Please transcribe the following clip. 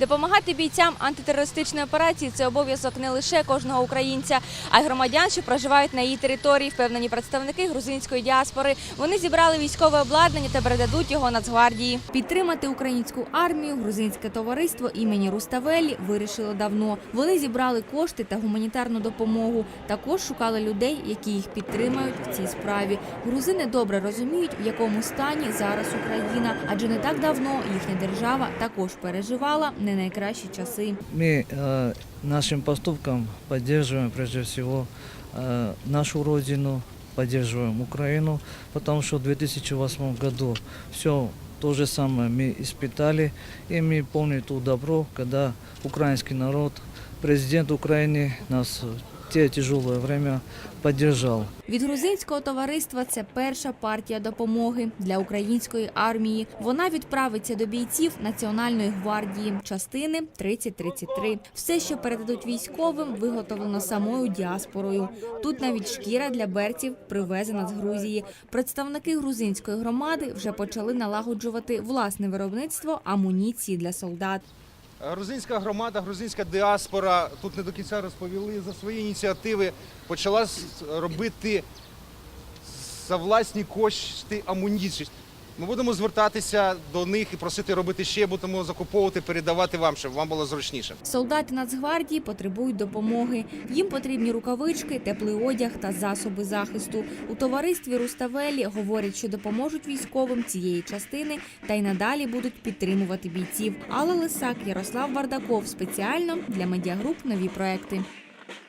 Допомагати бійцям антитерористичної операції це обов'язок не лише кожного українця, а й громадян, що проживають на її території. Впевнені представники грузинської діаспори. Вони зібрали військове обладнання та передадуть його Нацгвардії. Підтримати українську армію грузинське товариство імені Руставелі вирішило давно. Вони зібрали кошти та гуманітарну допомогу. Також шукали людей, які їх підтримають в цій справі. Грузини добре розуміють, в якому стані зараз Україна, адже не так давно їхня держава також переживала не найкращі часи. Мы э, нашим поступком поддерживаем прежде всего э, нашу родину, поддерживаем Украину, потому что в 2008 году все то же самое мы испытали, и мы помним то добро, когда украинский народ, президент Украины нас в те тяжелое время поддержал. Від грузинського товариства це перша партія допомоги для української армії. Вона відправиться до бійців Національної гвардії частини 3033. Все, що передадуть військовим, виготовлено самою діаспорою. Тут навіть шкіра для берців привезена з Грузії. Представники грузинської громади вже почали налагоджувати власне виробництво амуніції для солдат. Грузинська громада, грузинська діаспора тут не до кінця розповіли за свої ініціативи. Почала робити за власні кошти амуніцію. Ми будемо звертатися до них і просити робити ще, будемо закуповувати, передавати вам, щоб вам було зручніше. Солдати Нацгвардії потребують допомоги. Їм потрібні рукавички, теплий одяг та засоби захисту. У товаристві Руставелі говорять, що допоможуть військовим цієї частини та й надалі будуть підтримувати бійців. Алла Лисак, Ярослав Бардаков спеціально для медіагруп нові проекти.